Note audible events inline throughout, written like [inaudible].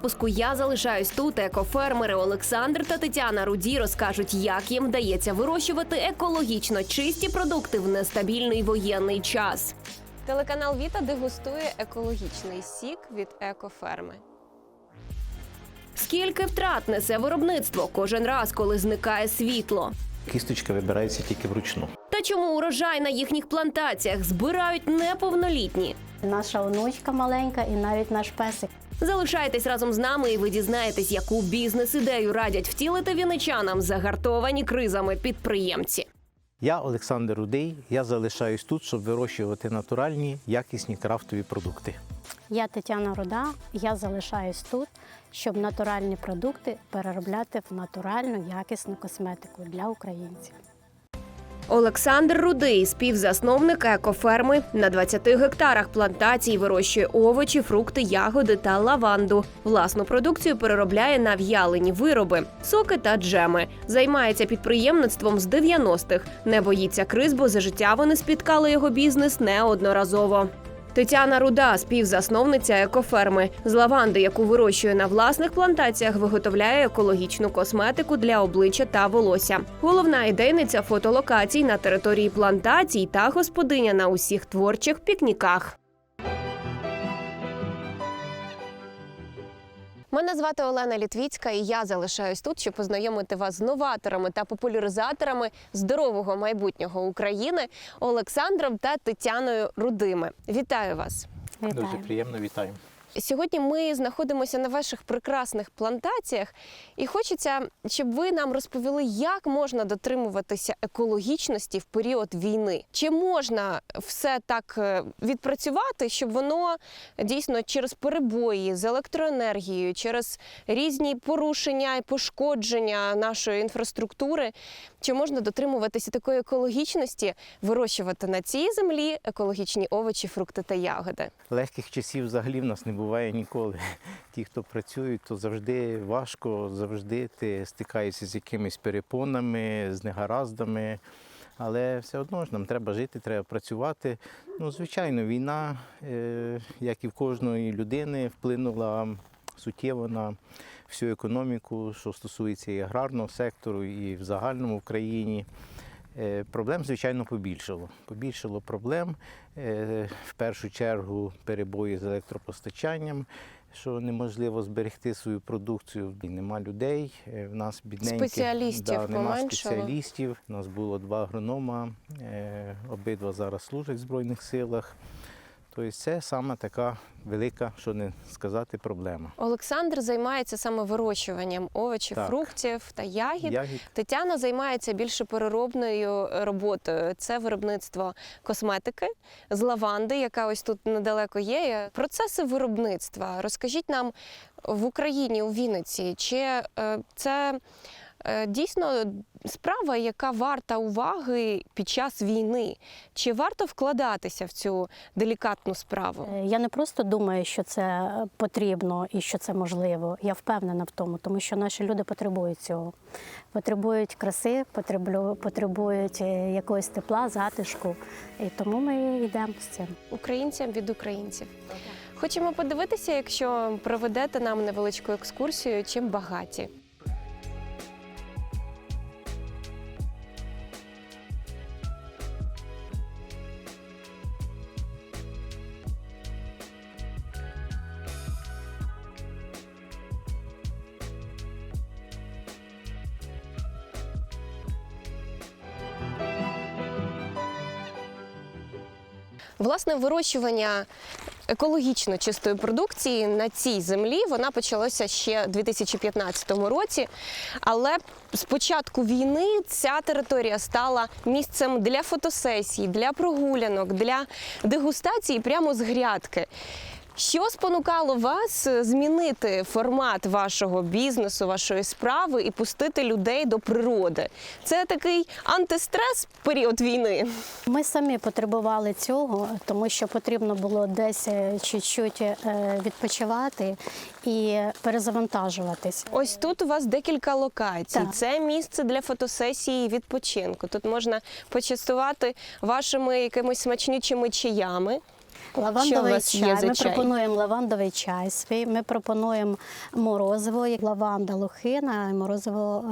випуску я залишаюсь тут. Екофермери Олександр та Тетяна Руді розкажуть, як їм вдається вирощувати екологічно чисті продукти в нестабільний воєнний час. Телеканал Віта дегустує екологічний сік від екоферми. Скільки втрат несе виробництво кожен раз, коли зникає світло? Кісточка вибирається тільки вручну. Та чому урожай на їхніх плантаціях збирають неповнолітні? Наша онучка маленька і навіть наш песик. Залишайтесь разом з нами, і ви дізнаєтесь, яку бізнес-ідею радять втілити віничанам загартовані кризами підприємці. Я Олександр Рудий. Я залишаюсь тут, щоб вирощувати натуральні, якісні крафтові продукти. Я Тетяна Руда. Я залишаюсь тут, щоб натуральні продукти переробляти в натуральну якісну косметику для українців. Олександр Рудий, співзасновник екоферми, на 20 гектарах плантацій вирощує овочі, фрукти, ягоди та лаванду. Власну продукцію переробляє на в'ялені вироби, соки та джеми. Займається підприємництвом з 90-х. Не боїться криз, бо за життя вони спіткали його бізнес неодноразово. Тетяна Руда, співзасновниця екоферми. З лаванди, яку вирощує на власних плантаціях, виготовляє екологічну косметику для обличчя та волосся. Головна ідейниця фотолокацій на території плантацій та господиня на усіх творчих пікніках. Мене звати Олена Літвіцька, і я залишаюсь тут, щоб познайомити вас з новаторами та популяризаторами здорового майбутнього України Олександром та Тетяною Рудими. Вітаю вас! Дуже приємно вітаю. Сьогодні ми знаходимося на ваших прекрасних плантаціях, і хочеться, щоб ви нам розповіли, як можна дотримуватися екологічності в період війни. Чи можна все так е, відпрацювати, щоб воно дійсно через перебої з електроенергією, через різні порушення і пошкодження нашої інфраструктури, чи можна дотримуватися такої екологічності, вирощувати на цій землі екологічні овочі, фрукти та ягоди? Легких часів взагалі в нас не буває ніколи. [laughs] Ті, хто працюють, то завжди важко, завжди ти стикаєшся з якимись перепонами, з негараздами. Але все одно ж нам треба жити, треба працювати. Ну, звичайно, війна, е, як і в кожної людини, вплинула суттєво на всю економіку, що стосується і аграрного сектору, і в загальному в країні. Е, Проблем, звичайно, побільшало. Побільшало проблем. Е, В першу чергу перебої з електропостачанням, що неможливо зберегти свою продукцію. Нема людей. е, В нас бідненькі Спеціалістів да, нема поменшало. спеціалістів. У нас було два агронома, обидва зараз служать в Збройних силах. Тобто це саме така велика, що не сказати, проблема. Олександр займається саме вирощуванням овочів, Так. фруктів та ягід. Ягід Тетяна займається більше переробною роботою. Це виробництво косметики з лаванди, яка ось тут недалеко є. Процеси виробництва. Розкажіть нам в Україні, у Вінниці, чи е, це дійсно справа, яка варта уваги під час війни? Чи варто вкладатися в цю делікатну справу? Е, Я не просто думаю, що це потрібно і що це можливо. Я впевнена в тому, тому що наші люди потребують цього. Потребують краси, потребують е, якогось тепла, затишку. І тому ми йдемо з цим. українцям від українців. Хочемо подивитися, якщо проведете нам невеличку екскурсію, чим багаті. Власне, вирощування екологічно чистої продукції на цій землі вона почалася ще у 2015 році. Але з початку війни ця територія стала місцем для фотосесій, для прогулянок, для дегустації прямо з грядки. Що спонукало вас е, змінити формат вашого бізнесу, вашої справи і пустити людей до природи? Це такий антистрес період війни. Ми самі потребували цього, тому що потрібно було десь е, чуть-чуть е, відпочивати і перезавантажуватись. Ось тут у вас декілька локацій. Так. Це місце для фотосесії і відпочинку. Тут можна почастувати вашими якимись смачнючими чаями. Лавандовий вас є чай. за Ми чай? пропонуємо лавандовий чай свій. Ми пропонуємо морозиво, як лаванда лохина, і морозиво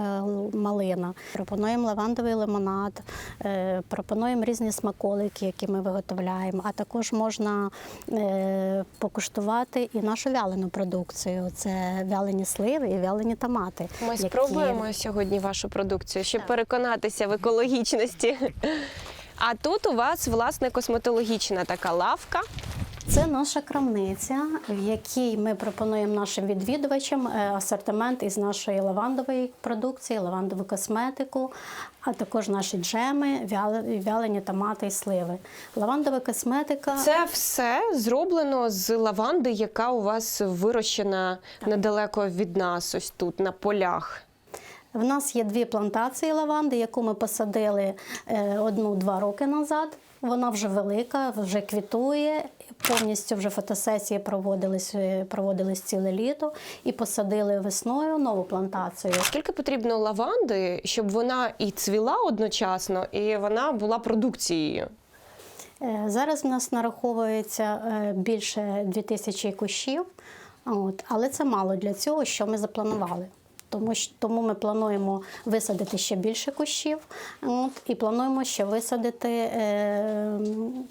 е, малина. Пропонуємо лавандовий лимонад, е, пропонуємо різні смаколики, які ми виготовляємо. А також можна е, покуштувати і нашу вялену продукцію. Це вялені сливи і вялені томати. Ми які- спробуємо сьогодні вашу продукцію, щоб переконатися в екологічності. [laughs] А тут у вас власне косметологічна така лавка. Це наша крамниця, в якій ми пропонуємо нашим відвідувачам е, асортимент із нашої лавандової продукції, лавандову косметику, а також наші джеми, вялені томати і сливи. Лавандова косметика Це все зроблено з лаванди, яка у вас вирощена недалеко від нас, ось тут на полях. В нас є дві плантації лаванди, яку ми посадили е, одну-два роки назад. Вона вже велика, вже квітує. Повністю вже фотосесії проводились, е, проводились ціле літо і посадили весною нову плантацію. Скільки потрібно лаванди, щоб вона і цвіла одночасно, і вона була продукцією? Е, Зараз в нас нараховується більше 2000 кущів, але це мало для цього, що ми запланували. Тому, тому ми плануємо висадити ще більше кущів. От, і плануємо ще висадити е,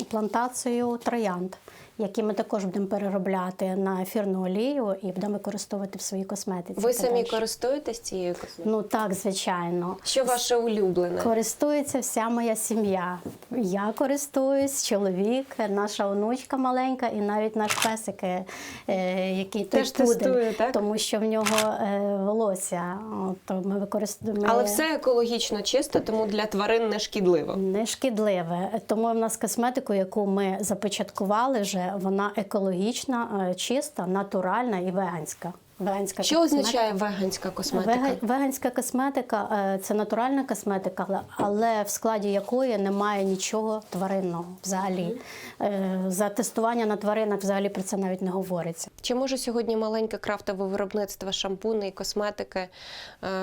плантацію троянд, які ми також будемо переробляти на ефірну олію і будемо використовувати в своїй косметиці. Ви самі користуєтесь цією косметикою? Ну так, звичайно. Що ваше улюблене? Користується вся моя сім'я. Я користуюсь, чоловік, наша онучка маленька, і навіть наш песик, е, е, який Теж тестує, так? тому що в нього е, волосся. От, ми використовуємо. Але все екологічно чисто, тому для тварин не шкідливо. Не шкідливе. Тому в нас косметику, яку ми започаткували, вже вона екологічна, е, чиста, натуральна і веганська. Веганська Що косметика. означає веганська косметика? Веганська косметика е, це натуральна косметика, але- в складі якої немає нічого тваринного взагалі. Е, За тестування на тваринах взагалі про це навіть не говориться. Чи може сьогодні маленьке крафтове виробництво шампуни і косметики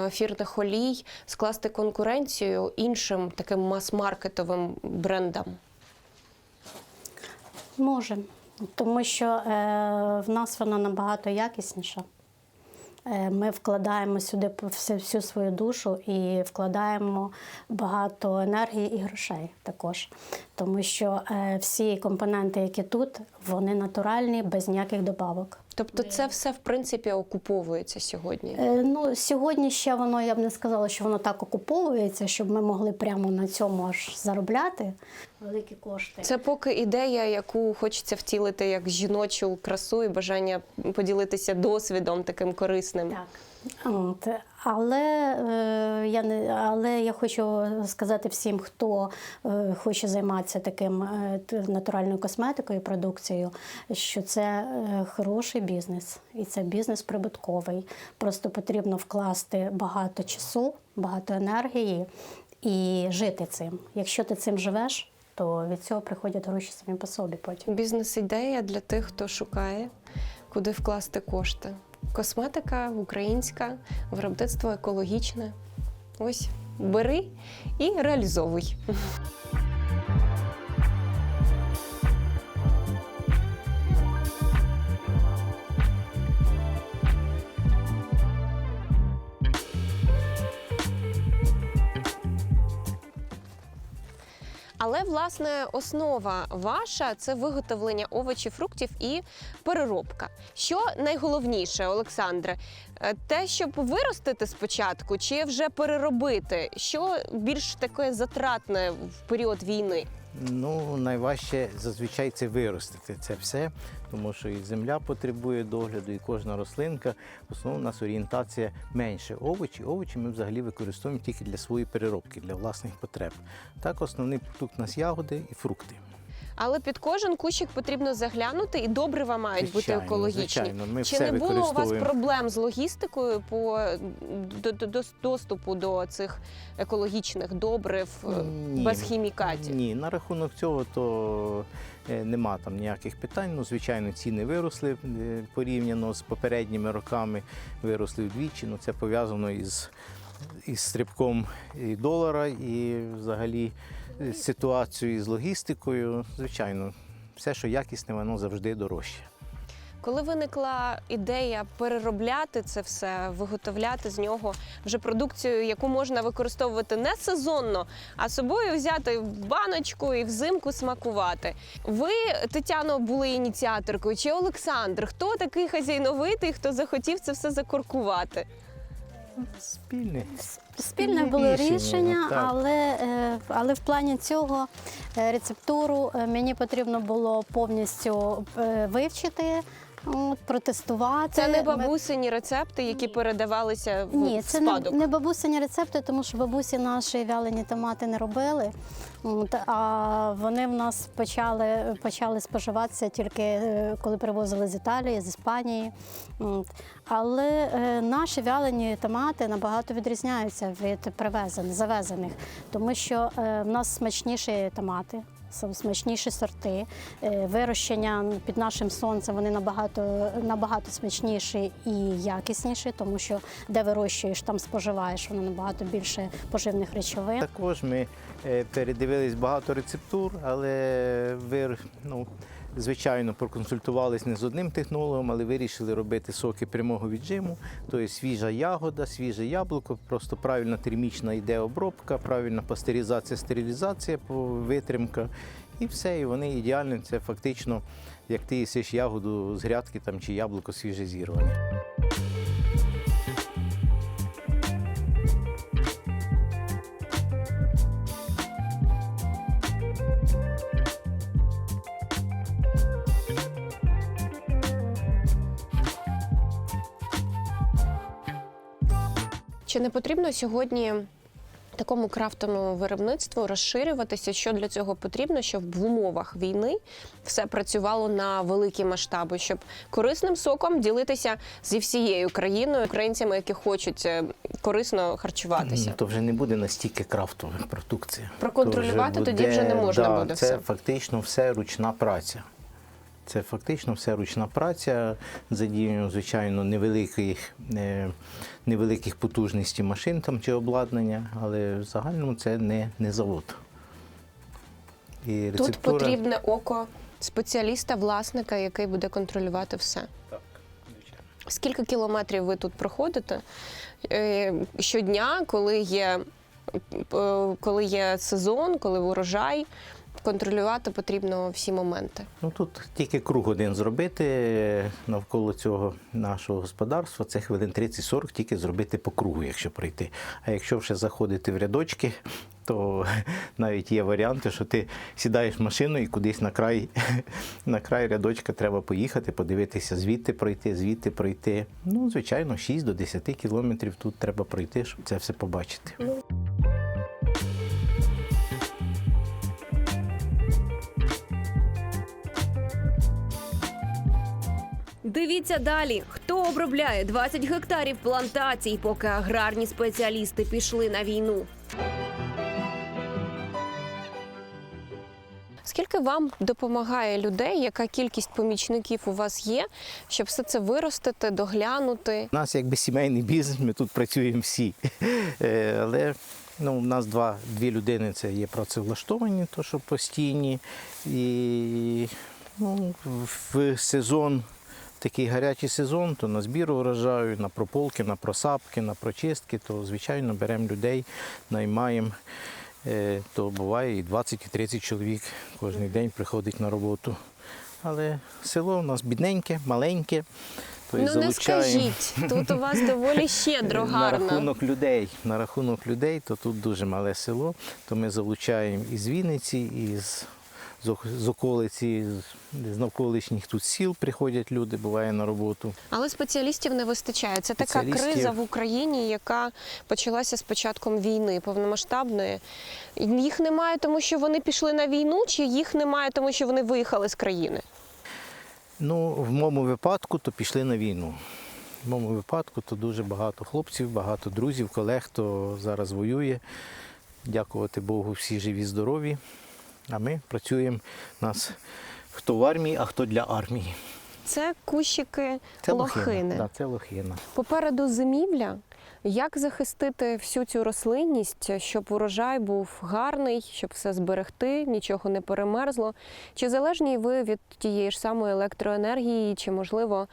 ефірних олій скласти конкуренцію іншим таким мас-маркетовим брендам? Може, тому що е, в нас вона набагато якісніша. Е, Ми вкладаємо сюди всю, свою душу і вкладаємо багато енергії і грошей також. Тому що е, всі компоненти, які тут, вони натуральні, без ніяких добавок. Тобто це все в принципі окуповується сьогодні. Е, Ну, сьогодні ще воно, я б не сказала, що воно так окуповується, щоб ми могли прямо на цьому аж заробляти великі кошти. Це поки ідея, яку хочеться втілити як жіночу красу і бажання поділитися досвідом таким корисним. Так. От. Але, е, я не, але я хочу сказати всім, хто е, хоче займатися таким е, натуральною косметикою, продукцією, що це е, хороший бізнес і це бізнес прибутковий. Просто потрібно вкласти багато часу, багато енергії і жити цим. Якщо ти цим живеш, то від цього приходять гроші самі по собі потім. Бізнес-ідея для тих, хто шукає, куди вкласти кошти. Косметика українська, виробництво екологічне. Ось бери і реалізовуй. Але власне основа ваша це виготовлення овочів, фруктів і переробка. Що найголовніше, Олександре, Е, те, щоб виростити спочатку, чи вже переробити? Що більш таке затратне в період війни? Ну, найважче зазвичай це виростити це все, тому що і земля потребує догляду, і кожна рослинка. В основному у нас орієнтація менше. Овочі. Овочі ми взагалі використовуємо тільки для своєї переробки, для власних потреб. Так, основний продукт у нас ягоди і фрукти. Але під кожен кущик потрібно заглянути, і добрива мають Звичайно, бути екологічні. звичайно, ми Чи все не було у вас проблем з логістикою по до, до- до- доступу до цих екологічних добрив е, Ні. без хімікатів? Ні, на рахунок цього то е, нема там ніяких питань. Ну, звичайно, ціни виросли е, порівняно з попередніми роками, виросли вдвічі. Ну, це пов'язано із, із стрибком і долара і взагалі е, з логістикою. Звичайно, все, що якісне, воно завжди дорожче. Коли виникла ідея переробляти це все, виготовляти з нього вже продукцію, яку можна використовувати не сезонно, а собою взяти в баночку і взимку смакувати. Ви, Тетяно, були ініціаторкою чи Олександр? Хто такий хазяйновитий, хто захотів це все закоркувати? Спільне. Спільне було рішення, рішення, так. але, е, але в плані цього е, рецептуру е, мені потрібно було повністю вивчити, от, протестувати. Це не бабусині рецепти, які передавалися в Ні, це не, спадок. не бабусині рецепти, тому що бабусі наші вялені томати не робили. От, а вони в нас почали, почали споживатися тільки е, коли привозили з Італії, з Іспанії. От. Але е, наші вялені томати набагато відрізняються від привезених, завезених, тому що е, в нас смачніші томати. Смачніші сорти, Е, вирощення під нашим сонцем вони набагато, набагато смачніші і якісніші, тому що де вирощуєш, там споживаєш, воно набагато більше поживних речовин. Також ми е, передивились багато рецептур, але вир ну, звичайно, проконсультувались не з одним технологом, але вирішили робити соки прямого віджиму, тобто свіжа ягода, свіже яблуко, просто правильна термічна йде обробка, правильна пастеризація, стерилізація, витримка. І все, і вони ідеальні. Це фактично, як ти їсиш ягоду з грядки там, чи яблуко свіже зірване. Чи не потрібно сьогодні такому крафтовому виробництву розширюватися? Що для цього потрібно, щоб в умовах війни все працювало на великі масштаби, щоб корисним соком ділитися зі всією країною, українцями, які хочуть е, корисно харчуватися? То вже не буде настільки крафтова продукція. Проконтролювати То тоді вже не можна да, буде Це все. фактично все ручна праця. Це фактично все ручна праця, задіяння, звичайно, невеликих, е, невеликих потужностей машин там, чи обладнання, але в загальному це не, не завод. І Тут потрібне око спеціаліста, власника, який буде контролювати все. Так, звичайно. Скільки кілометрів ви тут проходите е, щодня, коли є, е, коли є сезон, коли урожай, контролювати потрібно всі моменти. Ну тут тільки круг один зробити е, навколо цього нашого господарства. Це хвилин 30-40 тільки зробити по кругу, якщо пройти. А якщо вже заходити в рядочки, то [laughs] навіть є варіанти, що ти сідаєш в машину і кудись на край, [laughs] на край рядочка треба поїхати, подивитися, звідти пройти, звідти пройти. Ну, звичайно, 6 до 10 кілометрів тут треба пройти, щоб це все побачити. Дивіться далі, хто обробляє 20 гектарів плантацій, поки аграрні спеціалісти пішли на війну. Скільки вам допомагає людей? Яка кількість помічників у вас є, щоб все це виростити, доглянути? У нас якби сімейний бізнес, ми тут працюємо всі. Е, Але ну, у нас два, дві людини це є працевлаштовані, то що постійні. І ну, в сезон, такий гарячий сезон, то на збір урожаю, на прополки, на просапки, на прочистки, то звичайно беремо людей, наймаємо. Е, То буває і 20, і 30 чоловік кожен день приходить на роботу. Але село у нас бідненьке, маленьке. то ну не скажіть, тут у вас доволі щедро, [laughs] На рахунок людей, на рахунок людей, то тут дуже мале село, то ми залучаємо із Вінниці, із з околиці, з- навколишніх тут сіл приходять люди, буває на роботу. Але спеціалістів не вистачає. Це така криза в Україні, яка почалася з початком війни повномасштабної. Їх немає, тому що вони пішли на війну, чи їх немає, тому що вони виїхали з країни. Ну, в моєму випадку то пішли на війну. В моєму випадку то дуже багато хлопців, багато друзів, колег, хто зараз воює. Дякувати Богу, всі живі, здорові. А ми працюємо нас хто в армії, а хто для армії. Це кущики Це лохини. Да, це лохина. Попереду зимівля. Як захистити всю цю рослинність, щоб урожай був гарний, щоб все зберегти, нічого не перемерзло? Чи залежні ви від тієї ж самої електроенергії, чи можливо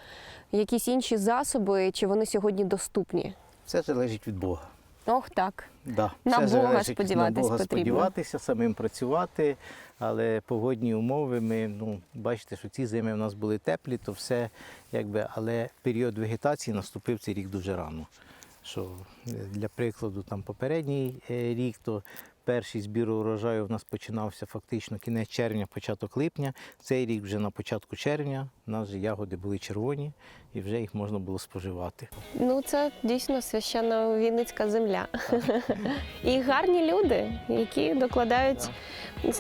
якісь інші засоби, чи вони сьогодні доступні? Все залежить від Бога. Ох, так. Да, На все Бога залежить сподіватись на Бога потрібно. сподіватися, самим працювати, але погодні умови ми ну, бачите, що ці зими в нас були теплі, то все якби, але період вегетації наступив цей рік дуже рано. Що е, для прикладу, там попередній е, рік, то перший збір урожаю в нас починався фактично кінець червня, початок липня. Цей рік вже на початку червня у нас вже ягоди були червоні і вже їх можна було споживати. Ну, це дійсно священна вінницька земля. І гарні люди, які докладають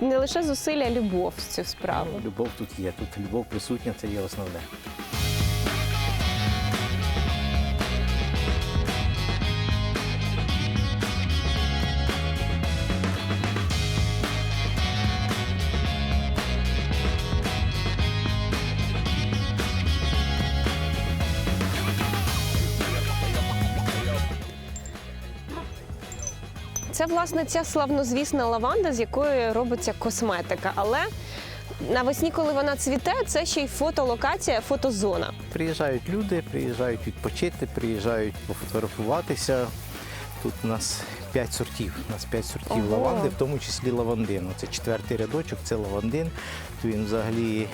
не лише зусилля, а любов в цю справу. Любов тут є, тут любов присутня, це є основне. Власне ця славнозвісна лаванда, з якої робиться косметика. Але навесні, коли вона цвіте, це ще й фотолокація, фотозона. Приїжджають люди, приїжджають відпочити, приїжджають пофотографуватися. Тут у нас п'ять сортів. У нас п'ять сортів Ого. лаванди, в тому числі лавандин. Це четвертий рядочок, це лавандин. Він взагалі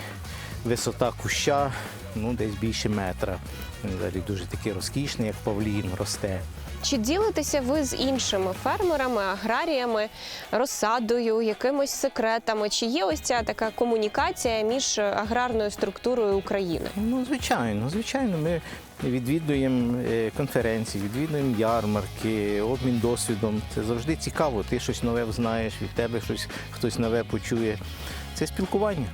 висота куща ну, десь більше метра. Він взагалі дуже такий розкішний, як павлін, росте. Чи ділитеся ви з іншими фермерами, аграріями, розсадою, якимись секретами? Чи є ось ця така комунікація між аграрною структурою України? Ну, звичайно, звичайно, ми відвідуємо е, конференції, відвідуємо ярмарки, обмін досвідом. Це завжди цікаво. Ти щось нове знаєш, від тебе щось хтось нове почує. Це спілкування.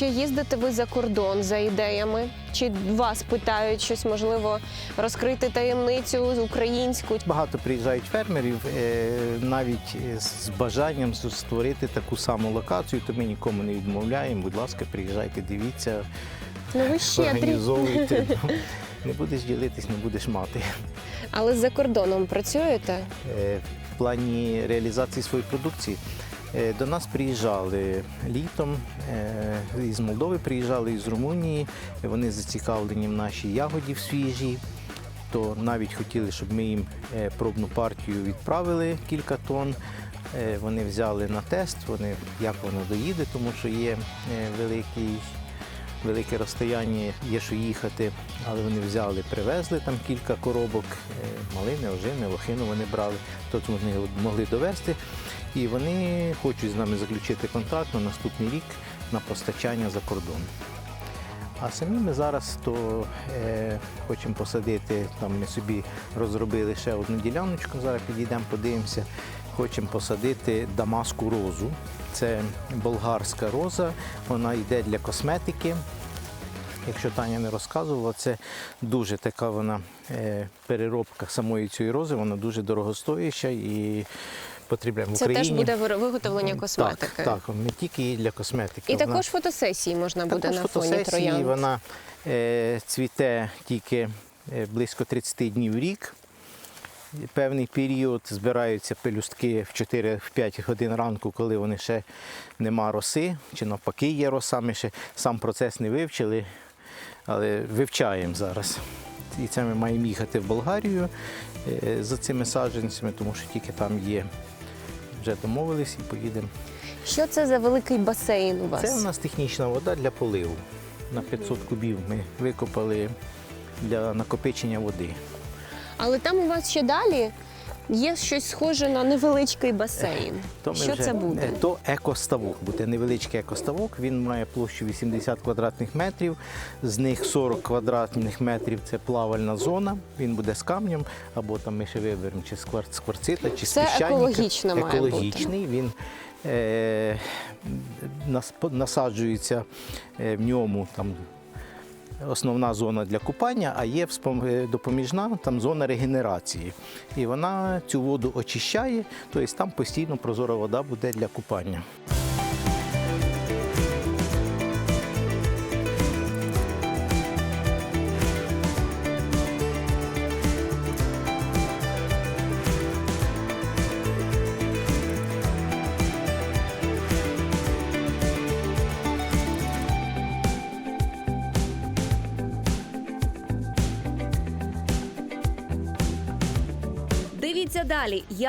Чи їздите ви за кордон за ідеями? Чи вас питають щось можливо розкрити таємницю українську? Багато приїжджають фермерів е, навіть е, з бажанням створити таку саму локацію, то ми нікому не відмовляємо. Будь ласка, приїжджайте, дивіться, Ну ви щедрі. організовуйте. [laughs] Не будеш ділитись, не будеш мати. Але за кордоном працюєте? Е, в плані реалізації своєї продукції. Е, До нас приїжджали літом, е, із Молдови приїжджали, із Румунії. Вони зацікавлені в нашій ягоді в свіжій. То навіть хотіли, щоб ми їм е, пробну партію відправили кілька тонн. Вони взяли на тест, вони, як воно доїде, тому що є великий, велике розстояння, є що їхати. Але вони взяли, привезли там кілька коробок, е, малини, ожини, лохину вони брали, то вони могли довести. І вони хочуть з нами заключити контракт на наступний рік на постачання за кордон. А самі ми зараз то е, хочемо посадити, там ми собі розробили ще одну діляночку, зараз підійдемо, подивимося. Хочемо посадити дамаску розу. Це болгарська роза, вона йде для косметики. Якщо Таня не розказувала, це дуже така вона е, переробка самої цієї рози, вона дуже дорогостояща і потрібна в Це теж буде виготовлення косметики. Так, так, не тільки для косметики. І Вона- також фотосесії можна буде також на фоні троянд. вона е, цвіте тільки е, близько 30 днів в рік. Певний період збираються пелюстки в 4-5 годин ранку, коли вони ще нема роси, чи навпаки є роса. Ми ще сам процес не вивчили, але вивчаємо зараз. І це ми маємо їхати в Болгарію е, за цими саджанцями, тому що тільки там є. Вже домовились і поїдемо. Що це за великий басейн у вас? Це у нас технічна вода для поливу. На 500 кубів ми викопали для накопичення води. Але там у вас ще далі є щось схоже на невеличкий басейн. То ми Що вже- це буде? То екоставок буде невеличкий екоставок. Він має площу 80 квадратних метрів. З них 40 квадратних метрів це плавальна зона. Він буде з камнем, або там ми ще виберемо чи з квар- з кварцита, чи з Це піщаніка. екологічно має бути. Екологічний. Він е, нас- насаджується е, в ньому там основна зона для купання, а є е, допоміжна там зона регенерації. І вона цю воду очищає, тобто там постійно прозора вода буде для купання.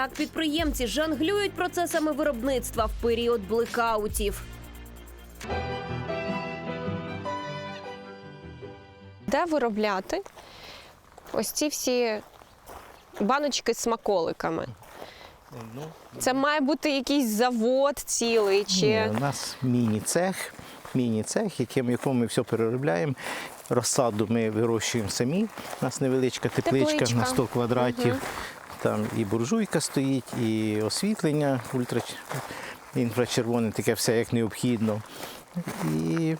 Як підприємці жонглюють процесами виробництва в період блекаутів. Де виробляти ось ці всі баночки з смаколиками? Ну, Це має бути якийсь завод цілий чи Ні, у нас міні-цех, міні-цех, яким, якому ми все переробляємо. Розсаду ми вирощуємо самі. У нас невеличка тепличка, Тепличка. на 100 квадратів. Там і буржуйка стоїть, і освітлення ультра... інфрачервоне, таке все як необхідно. І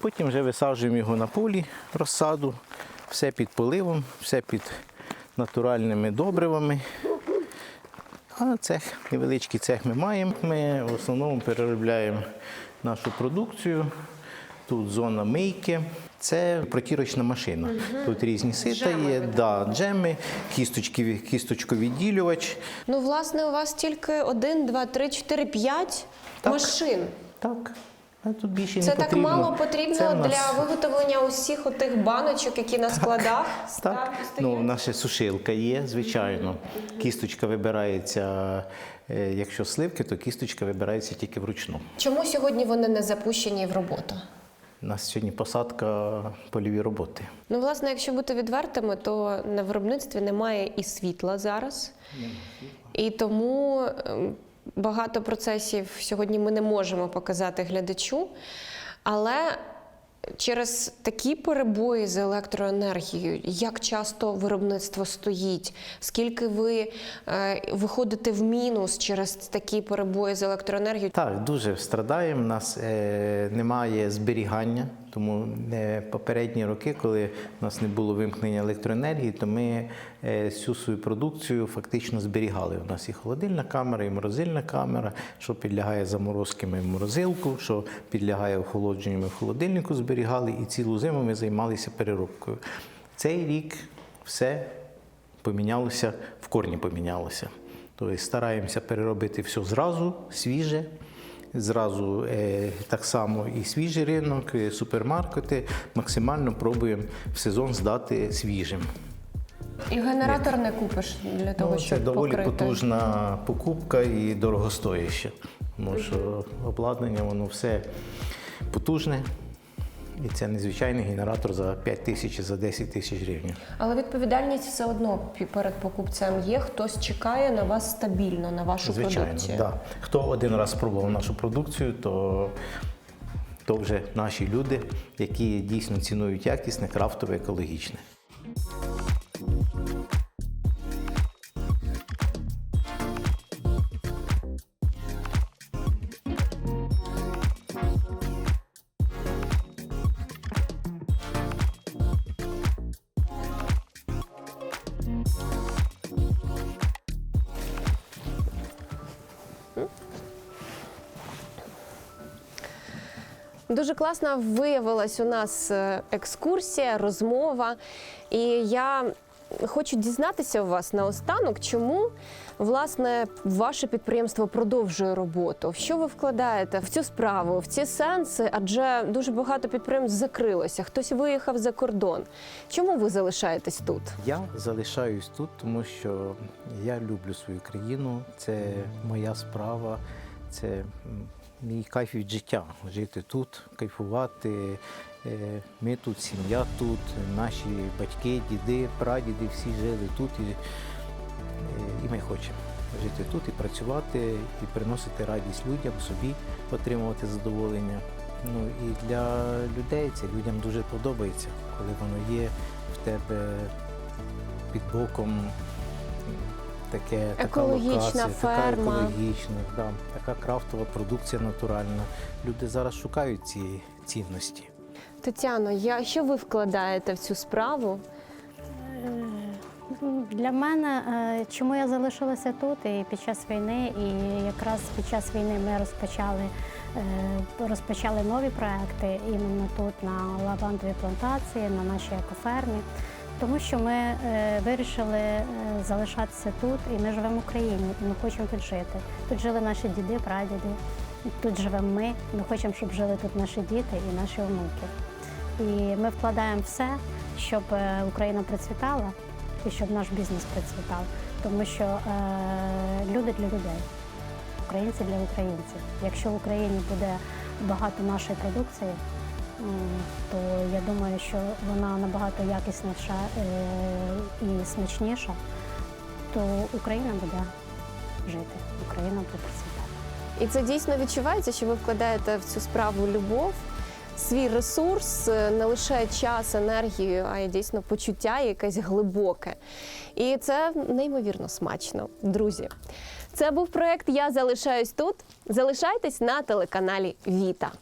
потім вже висаджуємо його на полі, розсаду, все під поливом, все під натуральними добривами. А цех, невеличкий цех ми маємо. Ми в основному переробляємо нашу продукцію. Тут зона мийки. Це протірочна машина. Тут різні сита є, да, джеми, кісточки, кісточковідділювач. ну власне у вас тільки один, два, три, чотири, п'ять Так. машин. Так. А тут більше Це не так потрібно. мало потрібно Це в нас- для виготовлення усіх отих баночок, які на складах Так, ну, наша сушилка є, звичайно. Кісточка вибирається, е, якщо сливки, то кісточка вибирається тільки вручну. Чому сьогодні вони не запущені в роботу? У нас сьогодні посадка польові роботи. Ну, власне, якщо бути відвертими, то на виробництві немає і світла зараз. І тому ем, багато процесів сьогодні ми не можемо показати глядачу. Але через такі перебої з електроенергією, як часто виробництво стоїть, скільки ви е, виходите в мінус через такі перебої з електроенергією? Так, дуже страдаємо. У нас е, немає зберігання, тому попередні роки, коли у нас не було вимкнення електроенергії, то ми е, всю свою продукцію фактично зберігали. У нас і холодильна камера, і морозильна камера, що підлягає заморозки, ми в морозилку, що підлягає охолодженню, ми в холодильнику зберігали, і цілу зиму ми займалися переробкою. Цей рік все помінялося, в корні помінялося. Тобто стараємося переробити все зразу, свіже. Зразу е, так само і свіжий ринок, і супермаркети максимально пробуємо в сезон здати свіжим. І генератор не купиш для того, Ну, щоб це доволі покрити. потужна покупка і дорогостояще. Тому що обладнання, воно все потужне. І це незвичайний генератор за 5 тисяч за 10 тисяч гривень. Але відповідальність все одно перед покупцем є. Хтось чекає на вас стабільно, на вашу Звичайно, продукцію. да. Хто один раз спробував нашу продукцію, то, то вже наші люди, які дійсно цінують якісне, крафтове, екологічне. Класна виявилась у нас е, екскурсія, розмова. І я хочу дізнатися у вас наостанок, чому власне ваше підприємство продовжує роботу. Що ви вкладаєте в цю справу, в ці сенси? Адже дуже багато підприємств закрилося, хтось виїхав за кордон. Чому ви залишаєтесь тут? Я залишаюсь тут, тому що я люблю свою країну, це моя справа, це мій кайф від життя. Жити тут, кайфувати. Ми тут, сім'я тут, наші батьки, діди, прадіди всі жили тут. І, і ми хочемо жити тут і працювати, і приносити радість людям, собі отримувати задоволення. Ну і для людей це людям дуже подобається, коли воно є в тебе під боком таке така Екологічна локація, ферма. така екологічна, да, така крафтова продукція натуральна. Люди зараз шукають ці цінності. Тетяно, я що ви вкладаєте в цю справу? Для мене, е, чому я залишилася тут і під час війни, і якраз під час війни ми розпочали, е, розпочали нові проекти іменно тут на лавандовій плантації, на нашій екофермі. Тому що ми е, вирішили е, залишатися тут, і ми живемо в Україні, і ми хочемо тут жити. Тут жили наші діди, прадіди, тут живемо ми. Ми хочемо, щоб жили тут наші діти і наші онуки. І ми вкладаємо все, щоб е, Україна процвітала, і щоб наш бізнес процвітав. Тому що е, люди для людей, українці для українців. Якщо в Україні буде багато нашої продукції, то я думаю, що вона набагато якісніша е, і смачніша, то Україна буде жити, Україна буде процвітати. І це дійсно відчувається, що ви вкладаєте в цю справу любов, свій ресурс, е, не лише час, енергію, а й дійсно почуття якесь глибоке. І це неймовірно смачно, друзі. Це був проект Я залишаюсь тут. Залишайтесь на телеканалі Віта.